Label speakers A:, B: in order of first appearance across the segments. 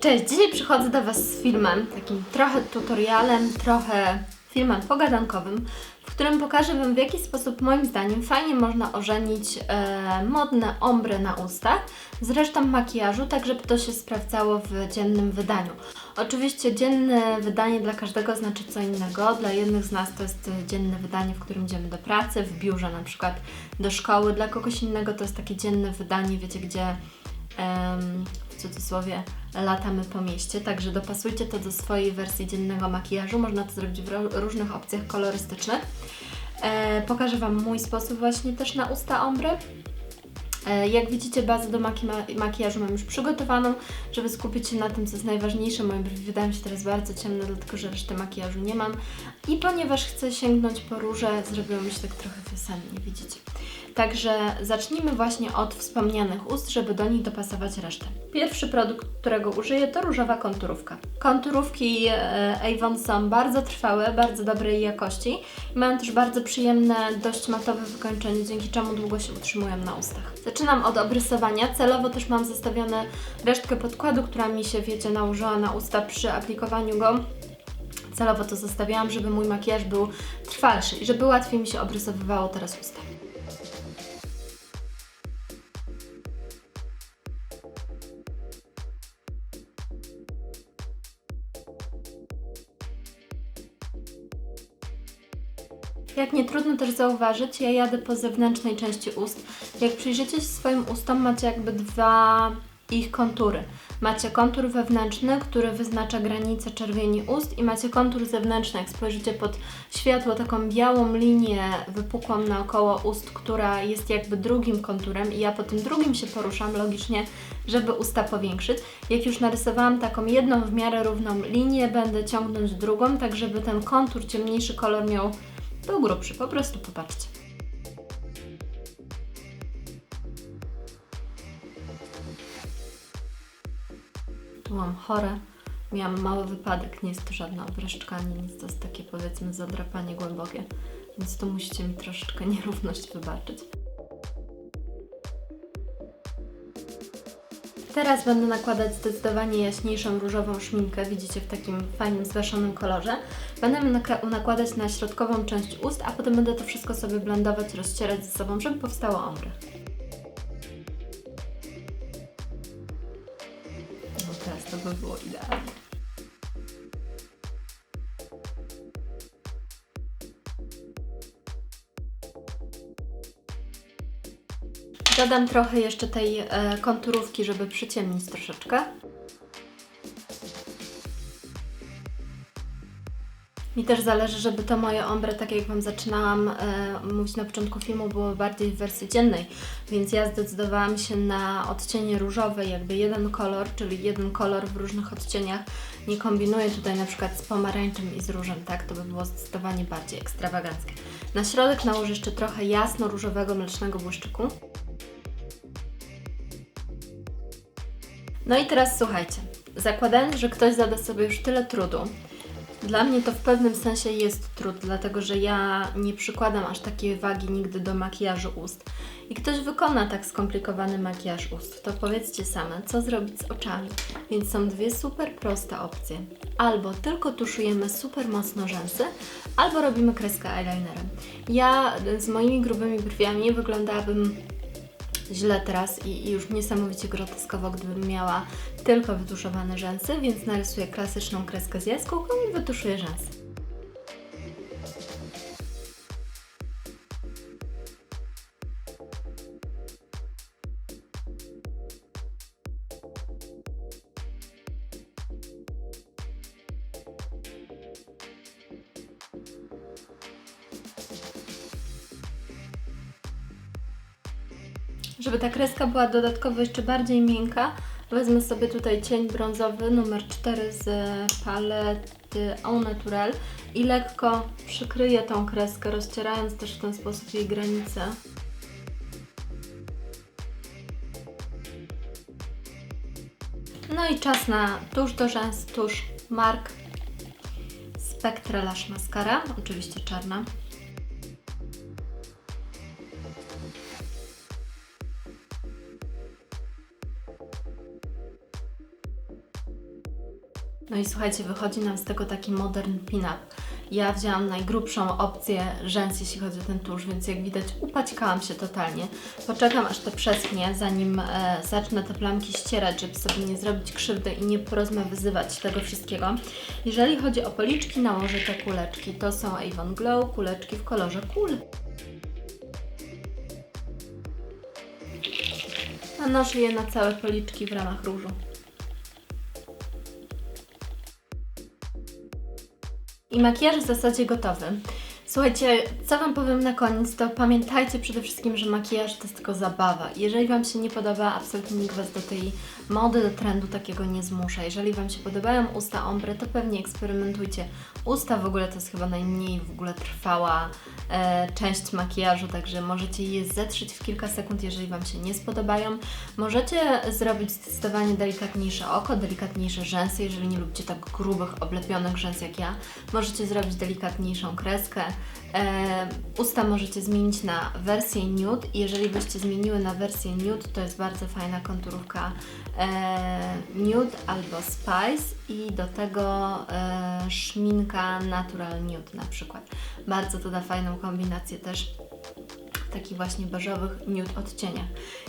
A: Cześć, dzisiaj przychodzę do Was z filmem, takim trochę tutorialem, trochę filmem pogadankowym, w którym pokażę Wam w jaki sposób moim zdaniem fajnie można ożenić e, modne ombre na ustach z resztą makijażu, tak żeby to się sprawdzało w dziennym wydaniu. Oczywiście dzienne wydanie dla każdego znaczy co innego. Dla jednych z nas to jest dzienne wydanie, w którym idziemy do pracy, w biurze na przykład do szkoły. Dla kogoś innego to jest takie dzienne wydanie, wiecie, gdzie cudzysłowie latamy po mieście, także dopasujcie to do swojej wersji dziennego makijażu. Można to zrobić w różnych opcjach kolorystycznych. E, pokażę Wam mój sposób właśnie też na usta ombre. E, Jak widzicie, bazę do maki makijażu mam już przygotowaną, żeby skupić się na tym, co jest najważniejsze. Moje brwi wydają się teraz bardzo ciemne, dlatego że reszty makijażu nie mam. I ponieważ chcę sięgnąć po róże, zrobiło mi się tak trochę wiosennie, widzicie. Także zacznijmy właśnie od wspomnianych ust, żeby do nich dopasować resztę. Pierwszy produkt, którego użyję, to różowa konturówka. Konturówki e, Avon są bardzo trwałe, bardzo dobrej jakości mają też bardzo przyjemne, dość matowe wykończenie, dzięki czemu długo się utrzymują na ustach. Zaczynam od obrysowania. Celowo też mam zostawione resztkę podkładu, która mi się, wiecie, nałożyła na usta przy aplikowaniu go. Celowo to zostawiałam, żeby mój makijaż był trwalszy i żeby łatwiej mi się obrysowywało teraz usta. Jak nie trudno też zauważyć, ja jadę po zewnętrznej części ust. Jak przyjrzycie się swoim ustom, macie jakby dwa ich kontury. Macie kontur wewnętrzny, który wyznacza granicę czerwieni ust i macie kontur zewnętrzny. Jak spojrzycie pod światło, taką białą linię wypukłą naokoło ust, która jest jakby drugim konturem i ja po tym drugim się poruszam logicznie, żeby usta powiększyć. Jak już narysowałam taką jedną w miarę równą linię, będę ciągnąć drugą, tak żeby ten kontur, ciemniejszy kolor miał był grubszy, po prostu popatrzcie. Byłam chora, miałam mały wypadek, nie jest to żadna obreszczka, ani nic, to jest takie powiedzmy zadrapanie głębokie, więc tu musicie mi troszeczkę nierówność wybaczyć. Teraz będę nakładać zdecydowanie jaśniejszą różową szminkę, widzicie w takim fajnym, zwaszonym kolorze. Będę nakładać na środkową część ust, a potem będę to wszystko sobie blendować, rozcierać ze sobą, żeby powstało ombre. No teraz to by było idealnie. Dodam trochę jeszcze tej e, konturówki, żeby przyciemnić troszeczkę. Mi też zależy, żeby to moje ombre, tak jak Wam zaczynałam e, mówić na początku filmu, było bardziej w wersji dziennej, więc ja zdecydowałam się na odcienie różowe, jakby jeden kolor, czyli jeden kolor w różnych odcieniach. Nie kombinuję tutaj na przykład z pomarańczem i z różem, tak? To by było zdecydowanie bardziej ekstrawaganckie. Na środek nałożę jeszcze trochę jasno-różowego mlecznego błyszczyku. No i teraz słuchajcie, zakładając, że ktoś zada sobie już tyle trudu, dla mnie to w pewnym sensie jest trud, dlatego że ja nie przykładam aż takiej wagi nigdy do makijażu ust. I ktoś wykona tak skomplikowany makijaż ust, to powiedzcie same, co zrobić z oczami. Więc są dwie super proste opcje. Albo tylko tuszujemy super mocno rzęsy, albo robimy kreskę eyelinerem. Ja z moimi grubymi brwiami wyglądałabym źle teraz i, i już niesamowicie groteskowo, gdybym miała tylko wytuszowane rzęsy, więc narysuję klasyczną kreskę z jaskółką i wytuszuję rzęsy. Żeby ta kreska była dodatkowo jeszcze bardziej miękka, wezmę sobie tutaj cień brązowy numer 4 z palety Au Naturel i lekko przykryję tą kreskę, rozcierając też w ten sposób jej granice. No i czas na tusz do rzęs, tusz Mark Spectra Lash Mascara, oczywiście czarna. No i słuchajcie, wychodzi nam z tego taki modern pin-up. Ja wzięłam najgrubszą opcję rzęs, jeśli chodzi o ten tusz, więc jak widać upaćkałam się totalnie. Poczekam aż to przeschnie, zanim e, zacznę te plamki ścierać, żeby sobie nie zrobić krzywdy i nie porozmawyzywać tego wszystkiego. Jeżeli chodzi o policzki, nałożę te kuleczki. To są Avon Glow, kuleczki w kolorze kul. Nanoszę je na całe policzki w ramach różu. I makijaż w zasadzie gotowy. Słuchajcie, co Wam powiem na koniec, to pamiętajcie przede wszystkim, że makijaż to jest tylko zabawa. Jeżeli Wam się nie podoba, absolutnie nikt Was do tej mody, do trendu takiego nie zmusza. Jeżeli Wam się podobają usta ombre, to pewnie eksperymentujcie. Usta w ogóle to jest chyba najmniej w ogóle trwała e, część makijażu, także możecie je zetrzeć w kilka sekund, jeżeli Wam się nie spodobają. Możecie zrobić zdecydowanie delikatniejsze oko, delikatniejsze rzęsy, jeżeli nie lubicie tak grubych, oblepionych rzęs jak ja. Możecie zrobić delikatniejszą kreskę. E, usta możecie zmienić na wersję nude. Jeżeli byście zmieniły na wersję nude, to jest bardzo fajna konturówka e, nude albo spice i do tego e, szminka natural nude na przykład. Bardzo to da fajną kombinację też takich właśnie beżowych nude odcieniach.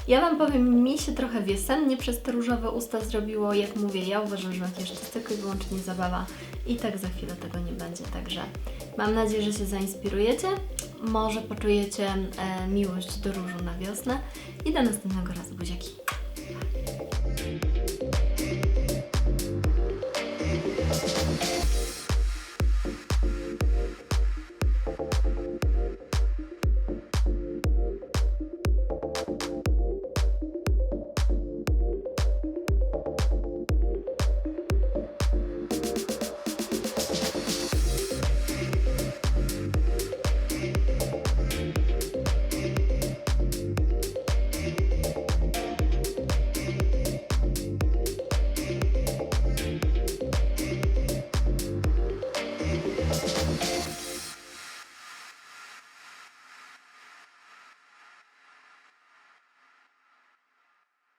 A: Ja Wam powiem, mi się trochę wiosennie przez te różowe usta zrobiło. Jak mówię, ja uważam, że makijaż to tylko i wyłącznie zabawa i tak za chwilę tego nie będzie. Także mam nadzieję, że się zainspirujecie. Może poczujecie e, miłość do różu na wiosnę i do następnego razu buziaki.